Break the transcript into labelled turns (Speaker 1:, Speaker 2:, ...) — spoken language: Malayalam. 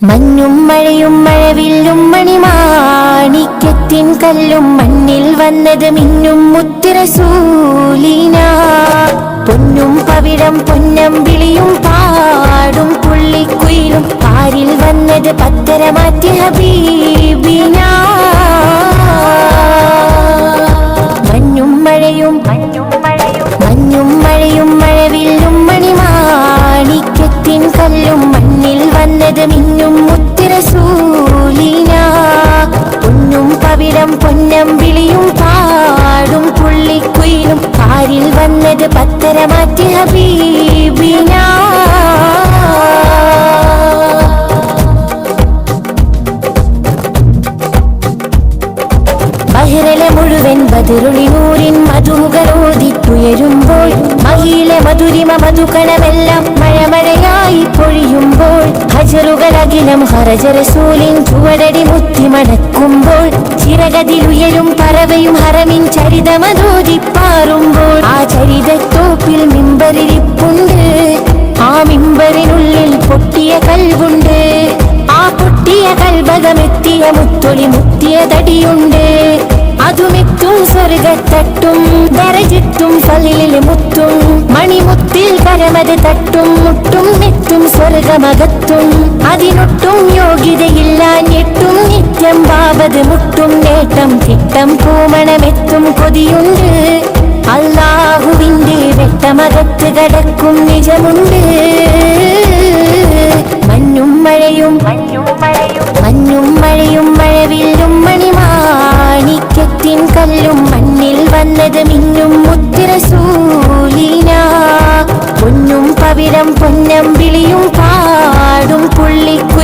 Speaker 1: മഞ്ഞും മഴയും മഴവില്ലും മണിമാണിക്കത്തിൻ കല്ലും മണ്ണിൽ വന്നത് മിന്നും മുത്തിരസൂലിന പൊന്നും പവിഴം പൊന്നം വിളിയും പാടും പുള്ളിക്കുയിലും പാരിൽ വന്നത് പത്തര മാറ്റി ഹബീബിന. മഞ്ഞും മഴയും മഞ്ഞും മഴയും മഴവില്ലും മണിമാണിക്കത്തിൻ കല്ലും മണ്ണിൽ വന്നത് മിന്നും പൊന്നും പവിഴം പൊന്നം വിളിയും പാടും പുള്ളിക്കുയിലും കാരിൽ വന്നത് പത്തര മാറ്റി ഹബീബിന ബഹിറലെ മുഴുവൻ മധുരിമ മധുകണമെല്ലാം മഴമഴയായി പൊഴിയുമ്പോൾ ഹജറുകളകിലം ഹരജറസൂലിൻ ചുവടടി മുത്തി മണക്കുമ്പോൾ ചിറകതിലുയരും പറവയും ഹറമിൻ ചരിതമതോദിപ്പാറുമ്പോൾ ആ ചരിതത്തോപ്പിൽ മിമ്പരിരിപ്പുണ്ട് ആ മിമ്പറിനുള്ളിൽ പൊട്ടിയ കൽവുണ്ട്. ആ പൊട്ടിയ കൽഭകമെത്തിയ മുത്തൊളി മുത്തിയ തടിയുണ്ട്. அதுமித்தும் சொருகத்தட்டும் தரஜித்தும் பல்லிலே முத்தும் மணிமுத்தில் கரமது தட்டும் முட்டும் நெத்தும் சொருகமகத்தும் அதினொட்டும் யோகிதையில்லா நெட்டும் நித்தியம் பாவது முட்டும் நேட்டம் திட்டம் பூமணமெத்தும் கொதியுண்டு. அல்லாஹுவின்றி வெட்டமகத்து கடக்கும் நிஜமுண்டு. വന്നത് മിന്നും മുത്തിരസൂലിന പൊന്നും പവിരം പൊന്നം വിളിയും പാടും പുള്ളിക്കുയി